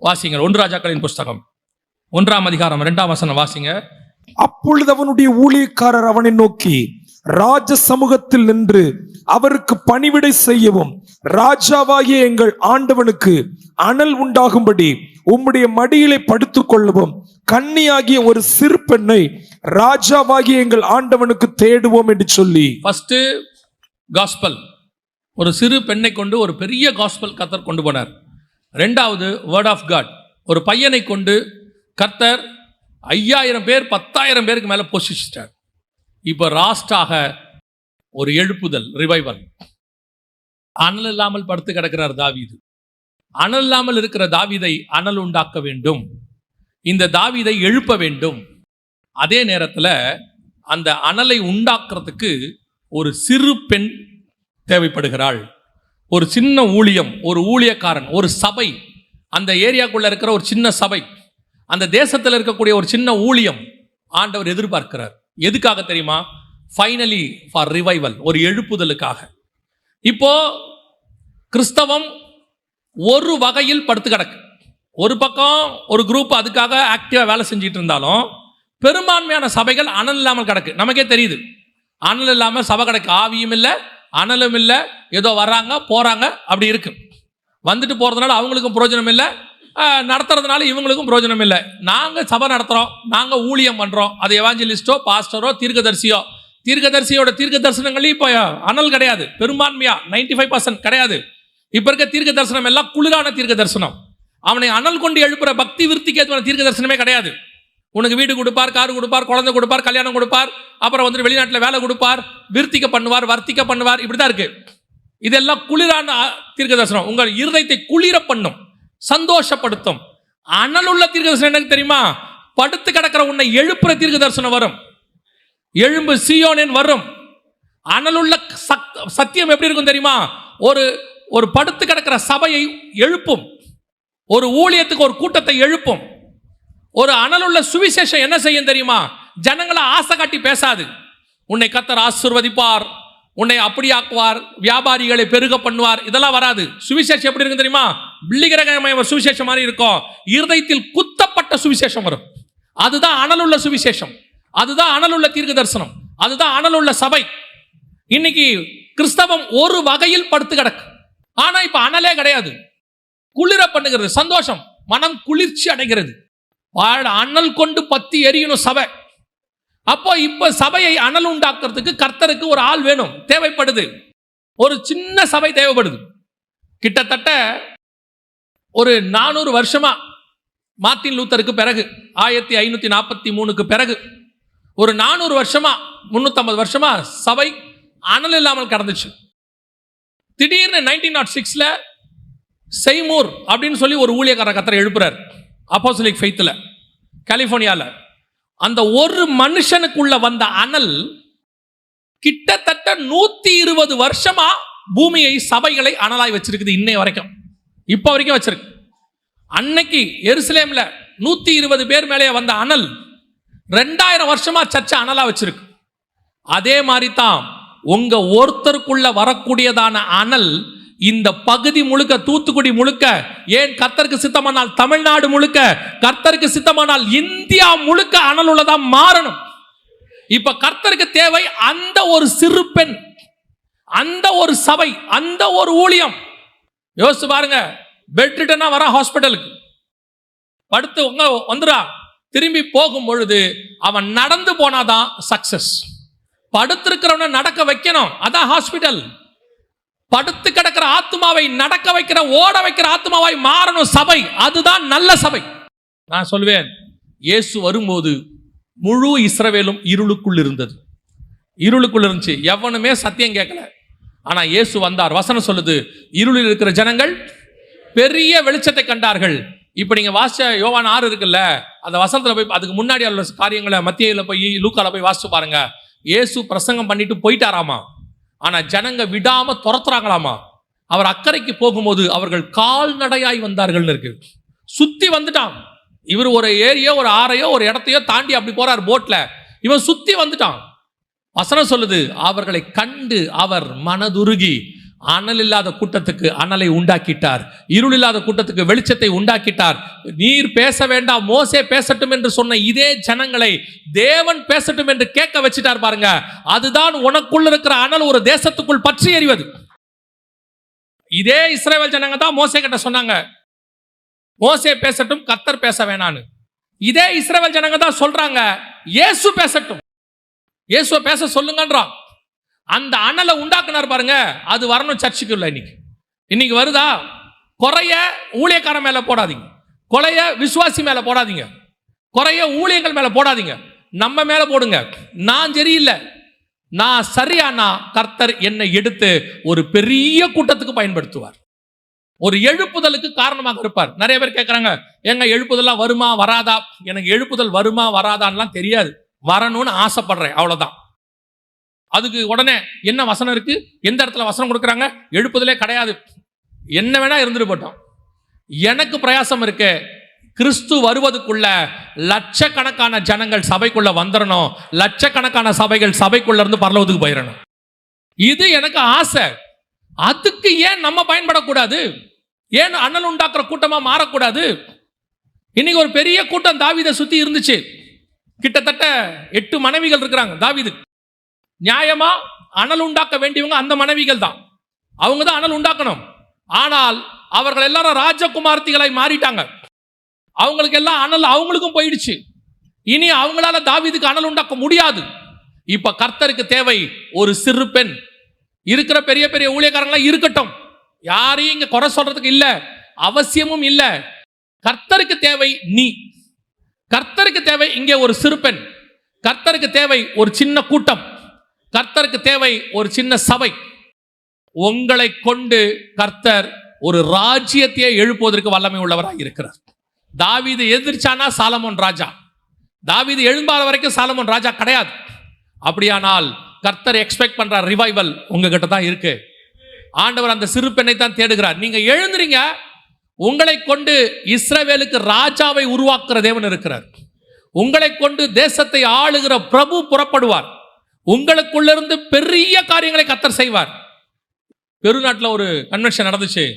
வாசிங்க ஒன்று ராஜாக்களின் புஸ்தகம். ஒன்றாம் அதிகாரம் இரண்டாம் வசனம் வாசிங்க. அப்பொழுது அவனுடைய ஊழியக்காரர் அவனை நோக்கி ராஜ சமூகத்தில் நின்று அவருக்கு பணிவிடை செய்யவும். ராஜாவாகிய எங்கள் ஆண்டவனுக்கு அனல் உண்டாகும்படி உம்முடைய மடியிலே படுத்துக் கொள்ளவும் கன்னியாகிய ஒரு சிறு பெண்ணை ராஜாவாகிய எங்கள் ஆண்டவனுக்கு தேடுவோம் என்று சொல்லி. ஃபர்ஸ்ட் காஸ்பல் ஒரு சிறு பெண்ணை கொண்டு ஒரு பெரிய காஸ்பல் கர்த்தர் கொண்டு போனார். ரெண்டாவது வேர்ட் ஆஃப் காட் ஒரு பையனை கொண்டு கர்த்தர் ஐயாயிரம் பேர் பத்தாயிரம் பேருக்கு மேலே போஷிச்சிட்டார். இப்போ ராஸ்டாக ஒரு எழுப்புதல் ரிவைவல் அனல் இல்லாமல் படுத்து கிடக்கிறார் தாவீது. அனல் இல்லாமல் இருக்கிற தாவீதை அனல் உண்டாக்க வேண்டும். இந்த தாவீதை எழுப்ப வேண்டும். அதே நேரத்தில் அந்த அனலை உண்டாக்குறதுக்கு ஒரு சிறு பெண் தேவைப்படுகிறாள். ஒரு சின்ன ஊழியம் ஒரு ஊழியக்காரன் ஒரு சபை. அந்த ஏரியாக்குள்ளே இருக்கிற ஒரு சின்ன சபை. அந்த தேசத்தில் இருக்கக்கூடிய ஒரு சின்ன ஊழியம் ஆண்டவர் எதிர்பார்க்கிறார். எதுக்காக தெரியுமா? ஃபைனலி ஃபார் ரிவைவல் ஒரு எழுப்புதலுக்காக. இப்போ கிறிஸ்தவம் ஒரு வகையில் படுத்து கிடக்கு. ஒரு பக்கம் ஒரு குரூப் அதுக்காக ஆக்டிவாக வேலை செஞ்சுட்டு இருந்தாலும் பெரும்பான்மையான சபைகள் அனல் இல்லாமல் கிடக்கு. நமக்கே தெரியுது. அனல் இல்லாமல் சபை கிடக்கு. ஆவியும் இல்லை அனலும் இல்லை ஏதோ வர்றாங்க போகிறாங்க அப்படி இருக்கு. வந்துட்டு போகிறதுனால அவங்களுக்கும் பிரயோஜனம் இல்லை நடத்துறதுனால இவங்களுக்கும் பிரயோஜனம் இல்லை நாங்கள் சபை நடத்துகிறோம் நாங்கள் ஊழியம் பண்ணுறோம் அது எவாஞ்சலிஸ்டோ பாஸ்டரோ தீர்க்கதரிசியோ. தீர்க்கதரிசியோட தீர்க்க தரிசனங்களையும் இப்போ அனல் கிடையாது. பெரும்பான்மையா 95% ஃபைவ் பர்சன்ட் கிடையாது. இப்போ இருக்க தீர்க்க தரிசனம் எல்லாம் குளிரான தீர்க்க தரிசனம் அவனை அனல் கொண்டு எழுப்புற பக்தி விருத்திக்கு ஏற்ற தீர்க்க தரிசனமே கிடையாது. உனக்கு வீடு கொடுப்பார் கார் கொடுப்பார் குழந்தை கொடுப்பார் கல்யாணம் கொடுப்பார் அப்புறம் வந்துட்டு வெளிநாட்டில் வேலை கொடுப்பார் விருத்திக்க பண்ணுவார் வர்த்திக்க பண்ணுவார் இப்படி தான் இருக்கு. இதெல்லாம் குளிரான தீர்க்க தரிசனம் உங்கள் இருதயத்தை குளிர பண்ணும் சந்தோஷப்படுத்தும். அனலுள்ள தீர்க்க தரிசனம் எனக்கு தெரியுமா? படுத்து கிடக்கிற உன்னை எழுப்புற தீர்க்க தரிசனம் வரும். எழும்பு சியோனின் வரும். அனலுள்ள சக்- சத்தியம் எப்படி இருக்கும் தெரியுமா? ஒரு ஒரு படுத்து கிடக்கிற சபையை எழுப்பும். ஒரு ஊழியத்துக்கு ஒரு கூட்டத்தை எழுப்பும். ஒரு அனலுள்ள சுவிசேஷம் என்ன செய்யும் தெரியுமா? ஜனங்களை ஆசை காட்டி பேசாது. உன்னை கத்தர் ஆசிர்வதிப்பார். உன்னை அப்படியாக்குவார் வியாபாரிகளை பெருக பண்ணுவார். இதெல்லாம் வராது. சுவிசேஷம் எப்படி இருக்கும் தெரியுமா? பிள்ளிகிரகமய சுவிசேஷம் மாதிரி இருக்கும். இருதயத்தில் குத்தப்பட்ட சுவிசேஷம் வரும். அதுதான் அனலுள்ள சுவிசேஷம். அதுதான் அனலுள்ள தீர்க்க தரிசனம் அதுதான் அனலுள்ள சபை. இன்னைக்கு கிறிஸ்தவம் ஒரு வகையில் படுத்து கிடக்கு. ஆனா இப்ப அனலே கிடையாது. குளிர பண்ணுகிறது. சந்தோஷம். மனம் குளிர்ச்சி அடைகிறது. அனல் கொண்டு பத்தி எரியணும் சபை. அப்போ இப்ப சபையை அனல் உண்டாக்குறதுக்கு கர்த்தருக்கு ஒரு ஆள் வேணும் தேவைப்படுது. ஒரு சின்ன சபை தேவைப்படுது. கிட்டத்தட்ட ஒரு நானூறு வருஷமா மார்ட்டின் லூத்தருக்கு பிறகு ஆயிரத்தி ஐநூற்றி நாற்பத்தி மூணுக்கு பிறகு ஒரு நானூறு வருஷமா முந்நூற்றம்பது வருஷமா சபை அனல் இல்லாமல் கடந்துச்சு. திடீர்னு நைன்டீன் நாட் சிக்ஸில் செய்மூர் அப்படின்னு சொல்லி ஒரு ஊழியக்கார கத்தரை எழுப்புறாரு. அப்போசலிக் ஃபெய்த்தில் கலிஃபோர்னியாவில் அந்த ஒரு மனுஷனுக்குள்ள வந்த அனல் கிட்டத்தட்ட நூத்தி இருபது வருஷமா பூமியை சபைகளை அனலாய் வச்சிருக்குது இன்னை வரைக்கும். இப்போ வரைக்கும் வச்சிருக்கு. அன்னைக்கு எருசலேம்ல நூத்தி இருபது பேர் மேலே வந்த அனல் ரெண்டாயிரம் வருஷமா சர்ச்சை அனலா வச்சிருக்கு. அதே மாதிரி தான் உங்க ஒருத்தருக்குள்ள வரக்கூடியதான அனல் இந்த பகுதி முழுக்க தூத்துக்குடி முழுக்க ஏன் கர்த்தருக்கு சித்தமானால் தமிழ்நாடு முழுக்க கர்த்தருக்கு சித்தமானால் இந்தியா முழுக்க அனல் உள்ளதா மாறணும். இப்ப கர்த்தருக்கு தேவை அந்த ஒரு சிறு பெண் அந்த ஒரு சபை அந்த ஒரு ஊழியம். யோசிச்சு பாருங்க பெட்ரிட்டனா வர ஹாஸ்பிட்டலுக்கு. படுத்து உங்க வந்துடா திரும்பி போகும் பொழுது அவன் நடந்து போனாதான் சக்சஸ் படுத்திருக்கிறவனை நடக்க வைக்கணும். அதான் ஹாஸ்பிட்டல் படுத்து கிடக்கிற ஆத்மாவை நடக்க வைக்கிற ஓட வைக்கிற ஆத்மாவாய் மாறணும் சபை. அதுதான் நல்ல சபை. நான் சொல்வேன் இயேசு வரும்போது முழு இஸ்ரவேலும் இருளுக்குள் இருந்தது. இருளுக்குள் இருந்துச்சு. எவனுமே சத்தியம் கேட்கல. ஆனா இயேசு வந்தார். வசனம் சொல்லுது இருளில் இருக்கிற ஜனங்கள் பெரிய வெளிச்சத்தை கண்டார்கள். இப்போ நீங்க வாசிச்ச யோவான் ஆறு இருக்குல்ல அந்த வசனத்தில் போய் அதுக்கு முன்னாடி உள்ள காரியங்களை மத்தியில் போய் லூக்கால போய் வாசிச்சு பாருங்க. இயேசு பிரசங்கம் பண்ணிட்டு போயிட்டாராமா? ஆனா ஜனங்க விடாம துரத்துறாங்களாமா? அவர் அக்கறைக்கு போகும்போது அவர்கள் கால்நடையாய் வந்தார்கள்னு இருக்கு. சுத்தி வந்துட்டான். இவர் ஒரு ஏரியோ ஒரு ஆறையோ ஒரு இடத்தையோ தாண்டி அப்படி போறார் போட்ல. இவன் சுத்தி வந்துட்டான். வசனம் சொல்லுது அவர்களை கண்டு அவர் மனதுருகி அனல் இல்லாத கூட்டத்துக்கு அனலை உண்டாக்கிட்டார். இருள் இல்லாத கூட்டத்துக்கு வெளிச்சத்தை உண்டாக்கிட்டார். நீர் பேச வேண்டாம் மோசே பேசட்டும் என்று சொன்ன இதே ஜனங்களை தேவன் பேசட்டும் என்று கேட்க வச்சிட்டார் பாருங்க. அதுதான் உனக்குள்ள இருக்கிற அனல் ஒரு தேசத்துக்குள் பற்றி எறிவது. இதே இஸ்ரேல் ஜனங்க தான் மோசே கிட்ட சொன்னாங்க. மோசே பேசட்டும் கத்தர் பேச வேணான்னு. இதே இஸ்ரேல் ஜனங்க தான் சொல்றாங்க இயேசு பேசட்டும். இயேசுவை பேச சொல்லுங்கன்றான். அந்த அனலை உண்டாக்குனார் பாருங்க அது வரணும் சர்ச்சுக்குள்ள இன்னைக்கு. இன்னைக்கு வருதா? குறைய ஊழியக்காரன் மேல போடாதீங்க. கொலைய விசுவாசி மேல போடாதீங்க. குறைய ஊழியங்கள் மேல போடாதீங்க. நம்ம மேல போடுங்க. நான் சரியில்லை. நான் சரியானா கர்த்தர் என்னை எடுத்து ஒரு பெரிய கூட்டத்துக்கு பயன்படுத்துவார். ஒரு எழுப்புதலுக்கு காரணமாக இருப்பார். நிறைய பேர் கேட்குறாங்க எங்க எழுப்புதல்லாம் வருமா வராதா? எனக்கு எழுப்புதல் வருமா வராதான்லாம் தெரியாது. வரணும்னு ஆசைப்படுறேன். அவ்வளோதான் அதுக்கு உடனே என்ன வசனம் இருக்கு? எந்த இடத்துல வசனம் கொடுக்குறாங்க? எழுப்புதலே கிடையாது. என்ன வேணா இருந்துட்டு போட்டோம். எனக்கு பிரயாசம் இருக்கு. கிறிஸ்து வருவதுக்குள்ள லட்சக்கணக்கான ஜனங்கள் சபைக்குள்ள வந்துடணும் லட்சக்கணக்கான சபைகள் சபைக்குள்ள இருந்து பரலவத்துக்கு போயிடணும் இது எனக்கு ஆசை. அதுக்கு ஏன் நம்ம பயன்படக்கூடாது? ஏன் அண்ணல் உண்டாக்குற கூட்டமா மாறக்கூடாது? இன்னைக்கு ஒரு பெரிய கூட்டம் தாவீதை சுத்தி இருந்துச்சு. கிட்டத்தட்ட எட்டு மனைவிகள் இருக்கிறாங்க தாவீது நியாயமா அனல் உண்டாக்க வேண்டியவங்க அந்த மனைவிகள் தான். அவங்க தான் அனல் உண்டாக்கணும். ஆனால் அவர்கள் எல்லாரும் ராஜகுமார்த்திகளை மாறிட்டாங்க. அவங்களுக்கு எல்லாம் அனல் அவங்களுக்கும் போயிடுச்சு. இனி அவங்களால தாவிதுக்கு அனல் உண்டாக்க முடியாது. இப்ப கர்த்தருக்கு தேவை ஒரு சிறு பெண். இருக்கிற பெரிய பெரிய ஊழியக்காரங்களாம் இருக்கட்டும். யாரையும் இங்க குறை சொல்றதுக்கு இல்ல. அவசியமும் இல்ல. கர்த்தருக்கு தேவை நீ. கர்த்தருக்கு தேவை இங்கே ஒரு சிறு பெண். கர்த்தருக்கு தேவை ஒரு சின்ன கூட்டம். கர்த்தருக்கு தேவை ஒரு சின்ன சபை. உங்களை கொண்டு கர்த்தர் ஒரு ராஜ்யத்தையே எழுப்புவதற்கு வல்லமை உள்ளவராக இருக்கிறார். தாவீது எதிர்ச்சானா சாலமோன் ராஜா. தாவீது எழும்பாத வரைக்கும் சாலமோன் ராஜா கிடையாது. அப்படியானால் கர்த்தர் எக்ஸ்பெக்ட் பண்ற ரிவைவல் உங்ககிட்ட தான் இருக்கு. ஆண்டவர் அந்த சிறு பெண்ணை தான் தேடுகிறார். நீங்க எழுந்துறீங்க உங்களை கொண்டு இஸ்ரவேலுக்கு ராஜாவை உருவாக்குற தேவன் இருக்கிறார். உங்களை கொண்டு தேசத்தை ஆளுகிற பிரபு புறப்படுவார். உங்களுக்குள்ளிருந்து பெரிய காரியங்களை கத்தர் செய்வார். பெருநாட்டில் ஒரு கன்வென்ஷன் நடந்துச்சு.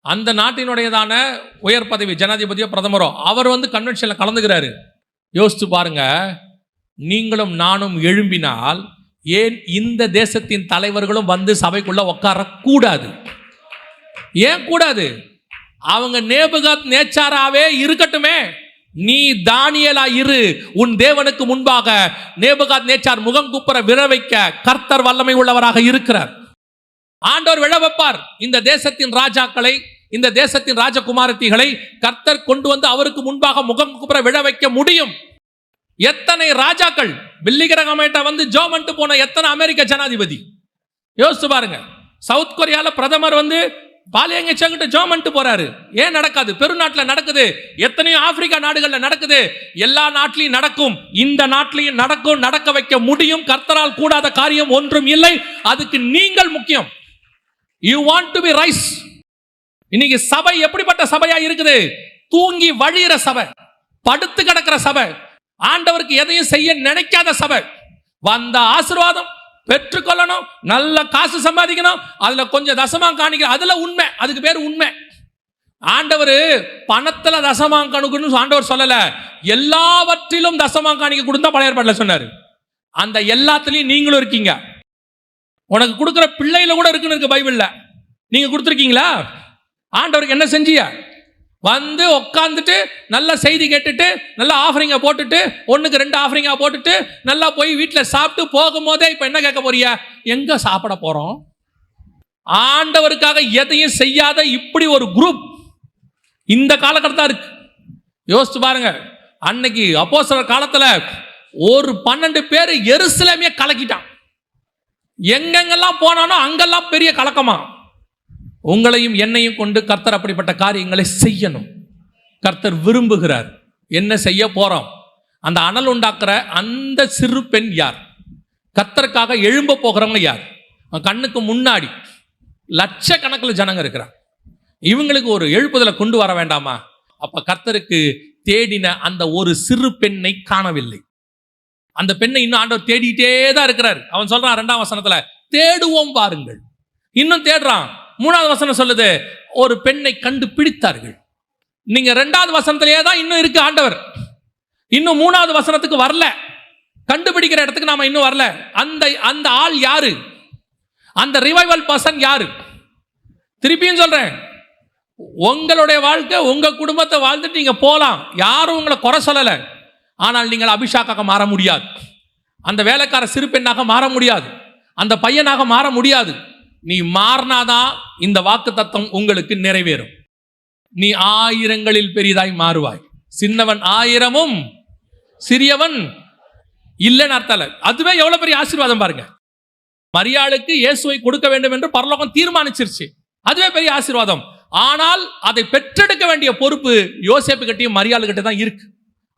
அந்த நாட்டினுடையதான உயர் பதவி ஜனாதிபதியோ பிரதமரோ அவர் வந்து கன்வென்ஷனில் கலந்துக்கிறாரு. யோசித்து பாருங்க நீங்களும் நானும் எழும்பினால் ஏன் இந்த தேசத்தின் தலைவர்களும் வந்து சபைக்குள்ள உட்காரக்கூடாது ஏன் கூடாது? அவங்க நேபுகாத் நேச்சாராவே இருக்கட்டுமே. நீ தானியலா இரு. உன் தேவனுக்கு முன்பாக நேபுகாத் நேச்சார் முகம் குப்புற விழ வைக்க கர்த்தர் வல்லமை உள்ளவராக இருக்கிறார். ஆண்டவர் விழ வைப்பார் இந்த தேசத்தின் ராஜாக்களை இந்த தேசத்தின் ராஜகுமாரத்திகளை கர்த்தர் கொண்டு வந்து அவருக்கு முன்பாக முகம் குப்புற விழ வைக்க முடியும். எத்தனை ராஜாக்கள் பில்லிகிரகமேட்ட வந்து ஜோமன்ட்டு போன எத்தனை அமெரிக்க ஜனாதிபதி? யோசிச்சு பாருங்க. சவுத் கொரியால பிரதமர் வந்து பாலியங்கச்சங்கிட்ட ஜோமன்ட்டு போறாரு. ஏன் நடக்காது? பெருநாட்டில் நடக்குது. எத்தனையோ ஆப்பிரிக்கா நாடுகளில் நடக்குது. எல்லா நாட்டிலையும் நடக்கும். இந்த நாட்டிலையும் நடக்கும் நடக்க வைக்க முடியும். கர்த்தரால் கூடாத காரியம் ஒன்றும் இல்லை. அதுக்கு நீங்கள் முக்கியம். You want to be rise இன்னைக்கு சபை எப்படிப்பட்ட சபையா இருக்குது? தூங்கி வழியிற சபை. படுத்து கிடக்கிற சபை. ஆண்டவருக்கு எதையும் செய்ய நினைக்காத சபை. வந்த ஆசிர்வாதம். பெற்றுக்கொள்ளணும் நல்ல காசு சம்பாதிக்கணும் அதுல கொஞ்சம் தசமா காணிக்கணும் அதுல உண்மை அதுக்கு பேர் உண்மை. ஆண்டவர் பணத்துல தசமா கணுக்குன்னு ஆண்டவர் சொல்லல. எல்லாவற்றிலும் தசமா காணிக்க கொடுத்தா பழைய ஏற்பாட்டில் சொன்னார். அந்த எல்லாத்துலயும் நீங்களும் இருக்கீங்க. உனக்கு கொடுக்குற பிள்ளையில கூட இருக்குன்னு இருக்கு பைபிள்ல. நீங்க கொடுத்துருக்கீங்களா? ஆண்டவருக்கு என்ன செஞ்சிய வந்து உட்காந்துட்டு நல்ல செய்தி கேட்டுட்டு நல்ல ஆஃபரிங்கை போட்டுட்டு ஒன்றுக்கு ரெண்டு ஆஃபரிங்காக போட்டுட்டு நல்லா போய் வீட்டில் சாப்பிட்டு போகும்போதே இப்போ என்ன கேட்க போறியா எங்கே சாப்பிட போகிறோம் ஆண்டவருக்காக எதையும் செய்யாத இப்படி ஒரு குரூப் இந்த காலகட்டத்தில் இருக்கு. யோசிச்சு பாருங்க. அன்னைக்கு அப்போஸர் காலத்தில் ஒரு பன்னெண்டு பேர் எருசலேமே கலக்கிட்டான். எங்கெங்கெல்லாம் போனானோ அங்கெல்லாம் பெரிய கலக்கமாக உங்களையும் என்னையும் கொண்டு கர்த்தர் அப்படிப்பட்ட காரியங்களை செய்யணும். கர்த்தர் விரும்புகிறார். என்ன செய்ய போகிறோம் அந்த அனல் உண்டாக்குற அந்த சிறு பெண் யார்? கத்தருக்காக எழும்ப போகிறவங்க யார்? கண்ணுக்கு முன்னாடி லட்சக்கணக்கில் ஜனங்க இருக்கிறார் இவங்களுக்கு ஒரு எழுப்புதலை கொண்டு வர வேண்டாமா? அப்ப கர்த்தருக்கு தேடின அந்த ஒரு சிறு பெண்ணை காணவில்லை. அந்த பெண்ணை இன்னும் ஆண்டவர் தேடிட்டே தான் இருக்கிறார். அவன் சொல்றான் ரெண்டாம் வசனத்துல தேடுவோம் பாருங்கள். இன்னும் தேடுறான். மூணாவது வசனம் சொல்லுது ஒரு பெண்ணை கண்டு பிடித்தார்கள் நீங்க ரெண்டாவது வசனத்திலேயே தான் இன்னும் இருக்கு ஆண்டவர். இன்னும் மூணாவது வசனத்துக்கு வரல. கண்டுபிடிக்கிற இடத்துக்கு நாம இன்னும் வரல. அந்த அந்த ஆள் யாரு? அந்த ரிவைவல் பர்சன் யாரு? திருப்பியும் சொல்றேன் உங்களுடைய வாழ்க்கை உங்க குடும்பத்தை வாழ்ந்துட்டு நீங்க போகலாம் யாரும் உங்களை குறை சொல்லல. ஆனால் நீங்கள் அபிஷாக்காக மாற முடியாது. அந்த வேலைக்கார சிறு பெண்ணாக மாற முடியாது. அந்த பையனாக மாற முடியாது. நீ மாறினாதான் இந்த வாக்கு தத்துவம் உங்களுக்கு நிறைவேறும். நீ ஆயிரங்களில் பெரிதாய் மாறுவாய். சின்னவன் ஆயிரமும் சிறியவன் இல்லைன்னு அர்த்தம் அதுவே எவ்வளவு பெரிய ஆசீர்வாதம் பாருங்க. மரியாளுக்கு இயேசுவை கொடுக்க வேண்டும் என்று பரலோகம் தீர்மானிச்சிருச்சு. அதுவே பெரிய ஆசீர்வாதம். ஆனால் அதை பெற்றெடுக்க வேண்டிய பொறுப்பு யோசேப்பு கிட்டையும் மரியாள் கிட்ட தான் இருக்கு.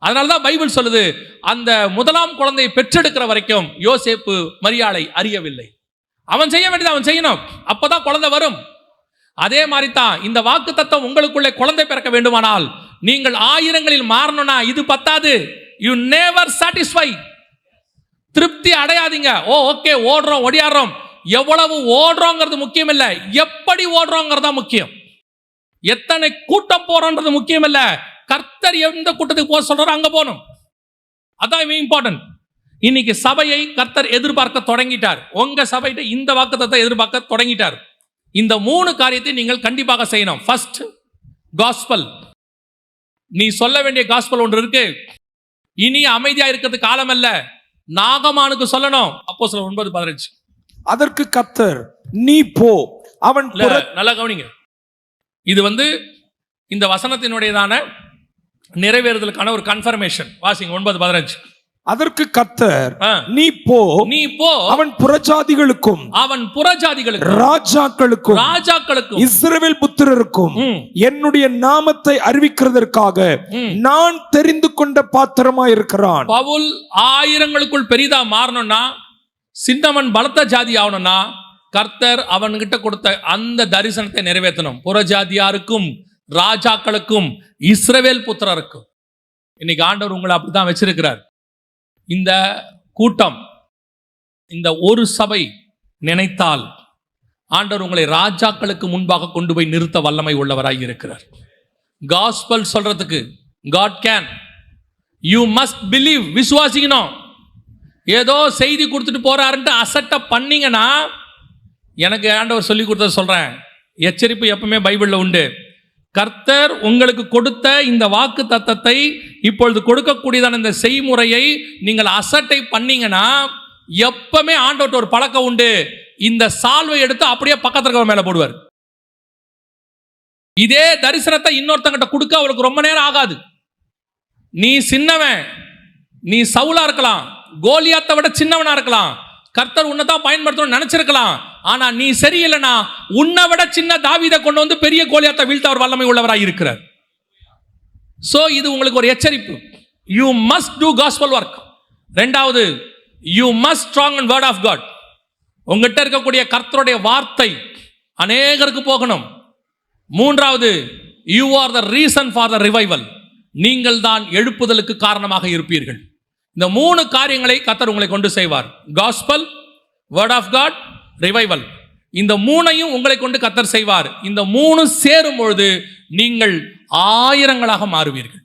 அதனாலதான் பைபிள் சொல்லுது அந்த முதலாம் குழந்தையை பெற்றெடுக்கிற வரைக்கும் யோசேப்பு மரியாளை அறியவில்லை. அவன் செய்ய வேண்டியது அவன் செய்யணும். அப்பதான் குழந்தை வரும். அதே மாதிரி தான் இந்த வாக்கு தத்துவம் உங்களுக்குள்ளே குழந்தை பிறக்க வேண்டுமானால் நீங்கள் ஆயிரங்களில் மாறணும்னா இது பத்தாது. யூ நேவர் சாட்டிஸ்ஃபை திருப்தி அடையாதீங்க. ஓ ஓகே ஓடுறோம் ஒடியாடுறோம். எவ்வளவு ஓடுறோங்கிறது முக்கியம் இல்லை எப்படி ஓடுறோங்கிறது தான் முக்கியம். எத்தனை கூட்டம் போறோன்றது முக்கியம் இல்லை கர்த்தர் எந்த கூட்டத்துக்கு போக சொல்றாரோ அங்க போகணும். அதான் இம்பார்ட்டன்ட் இன்னைக்கு சபையை கர்த்தர் எதிர்பார்க்க தொடங்கிட்டார். உங்க சபையிட்ட இந்த வாக்குத்தத்தை எதிர்பார்க்க தொடங்கிட்டார். இந்த மூணு காரியத்தை நீங்கள் கண்டிப்பாக செய்யணும். ஃபர்ஸ்ட் காஸ்பல் நீ சொல்ல வேண்டிய காஸ்பல் ஒன்று இருக்கு. இனி அமைதியா இருக்கிறது காலம் அல்ல. நாகமானுக்கு சொல்லணும். அப்போ சொல்ல ஒன்பது பதினஞ்சு. அதற்கு கத்தர் நீ போ. அவன் நல்லா கவனிங்க. இது வந்து இந்த வசனத்தினுடையதான நிறைவேறுதலுக்கான ஒரு கன்ஃபர்மேஷன் வாசிங்க ஒன்பது பதினஞ்சு. அதற்கு கத்தர். நீ போ. நீ போ. அவன் புறஜாதிகளுக்கும் அவன் புறஜாதிகளுக்கு ராஜாக்களுக்கும் ராஜாக்களுக்கும். இஸ்ரவேல் புத்திரருக்கும் என்னுடைய நாமத்தை அறிவிக்கிறதற்காக. நான் தெரிந்து கொண்ட பாத்திரமா இருக்கிறான் பவுல் ஆயிரங்களுக்குள் பெரிதா மாறணும்னா சின்னவன் பலத்த ஜாதி ஆகணும்னா கர்த்தர் அவன்கிட்ட கொடுத்த அந்த தரிசனத்தை நிறைவேற்றணும். புறஜாதியாருக்கும் ராஜாக்களுக்கும் இஸ்ரவேல் புத்திரருக்கும். இன்னைக்கு ஆண்டவர் உங்களை அப்படித்தான் வச்சிருக்கிறார். இந்த கூட்டம் இந்த ஒரு சபை நினைத்தால் ஆண்டவர் உங்களை ராஜாக்களுக்கு முன்பாக கொண்டு போய் நிறுத்த வல்லமை உள்ளவராக இருக்கிறார். காஸ்பல் சொல்றதுக்கு God can you must believe விசுவாசிக்கணும். ஏதோ செய்தி கொடுத்துட்டு போறாருன்ட்டு அசட்டை பண்ணீங்கன்னா எனக்கு ஆண்டவர் சொல்லி கொடுத்தத சொல்றேன். எச்சரிப்பு எப்பவுமே பைபிளில் உண்டு. கர்த்தர் உங்களுக்கு கொடுத்த இந்த வாக்கு தத்தத்தை இப்பொழுது கொடுக்கக்கூடியதான இந்த செய்முறையை நீங்கள் அசட்டை பண்ணீங்கன்னா எப்பவுமே ஆண்டோட்ட ஒரு பழக்கம் உண்டு. இந்த சால்வை எடுத்து அப்படியே பக்கத்தில் இருக்கிற மேலே போடுவார். இதே தரிசனத்தை இன்னொருத்தங்கிட்ட கொடுக்க அவளுக்கு ரொம்ப நேரம் ஆகாது. நீ சின்னவன் நீ சவுலா இருக்கலாம் கோலியாத்தை விட சின்னவனா இருக்கலாம் கர்த்தர் உன்னை தான் பயன்படுத்தணும்னு நினைச்சிருக்கலாம். ஆனா நீ சரியில்லைனா உன்னை விட சின்ன தாவீதை கொண்டு வந்து பெரிய கோலியாத்தை வீழ்த்த அவர் வல்லமை உள்ளவராக இருக்கிறார். ஸோ இது உங்களுக்கு ஒரு எச்சரிப்பு. You must do gospel work ரெண்டாவது you must strong and word of God உங்ககிட்ட இருக்கக்கூடிய கர்த்தருடைய வார்த்தை அநேகருக்கு போகணும். மூன்றாவது you are the reason for the revival நீங்கள் தான் எழுப்புதலுக்கு காரணமாக இருப்பீர்கள். இந்த மூணு காரியங்களை கத்தர் உங்களை கொண்டு செய்வார். Gospel word of God revival இந்த மூணையும் உங்களை கொண்டு கத்தர் செய்வார். இந்த மூணு சேரும் பொழுது நீங்கள் ஆயிரங்களாக மாறுவீர்கள்.